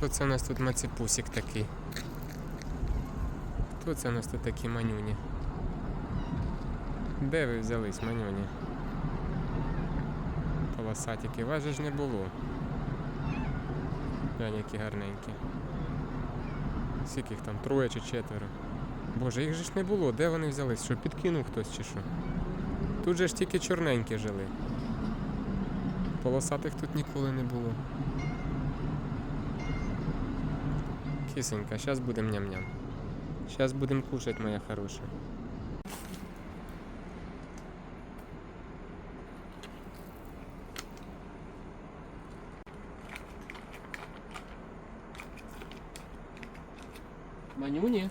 Хто це у нас тут мацепусик такий? Хто це у нас тут такі манюні? Де ви взялись, манюні? Полосатики, вас же ж не було. Глянь, які гарненькі. Скільки їх там, троє чи четверо. Боже, їх же ж не було. Де вони взялись? Що, підкинув хтось чи що? Тут же ж тільки чорненькі жили. Полосатих тут ніколи не було. Кисенька, зараз будемо ням-ням. Зараз будемо кушать, моя хороша. Манюні?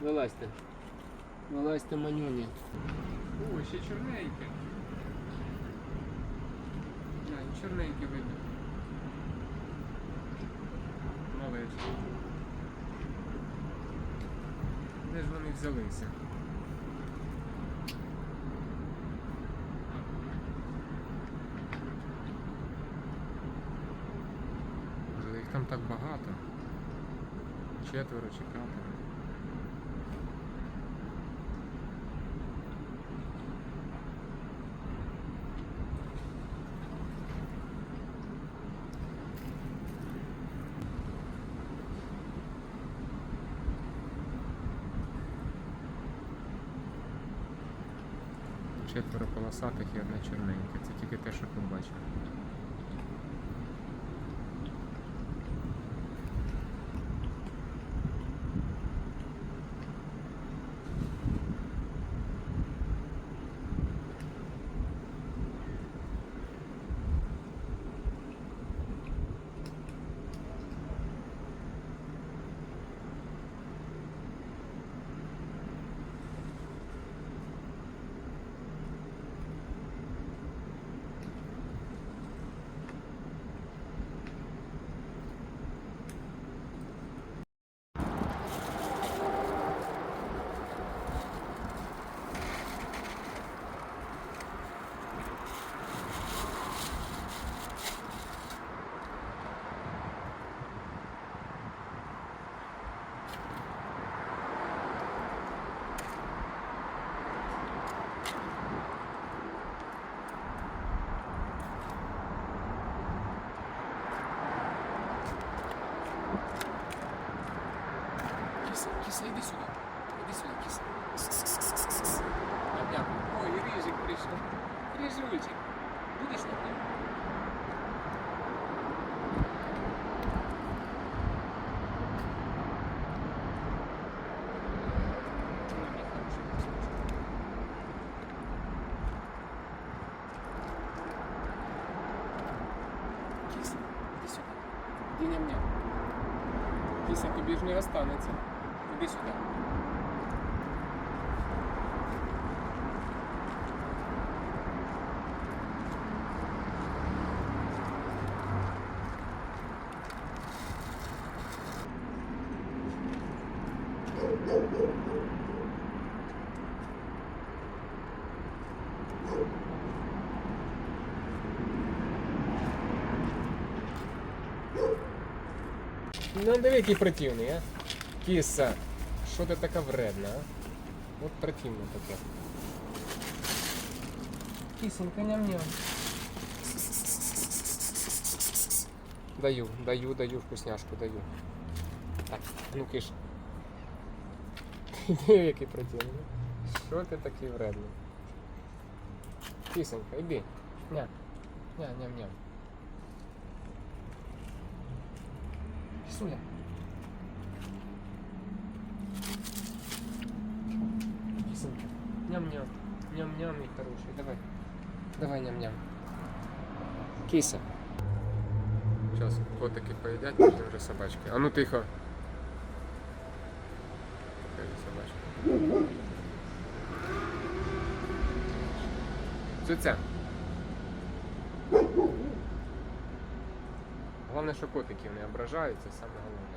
Вилазьте. Вилазьте, манюні. О, ще чорненьке. Глянь, чорненьке видно. Малечко. Де ж вони взялися? Може їх там так багато. Четверо чи п'ятеро. Четверо полосатих і одне чорненьке. Це тільки те, що побачив. Киса, киса, иди сюда. Иди сюда, киса. Ням-ням. Ой. Будешь ням-ням? Ой, мой хороший кусочек. Киса, иди сюда. Иди ням-ням. Кіса тобі ж не останеться. Іди сюди. Ну диви, який противний, а? Кіса, що ти така вредна, а? От противно таке. Кисонька, ням-ням. Даю, даю, даю вкусняшку, даю. Так, ну киш. Диви, який противний. Що ти такий вредний? Кисонька, іди. Ня. Ня, ням-ням. Кисуля. Ням-ням. Ням-ням, мій хороший. Давай. Давай ням-ням. Киса. Сейчас котики поїдять, пішли вже собачки. А ну тихо. Покажи собачку. Цуця. Головне, що котиків не ображаються, саме головне.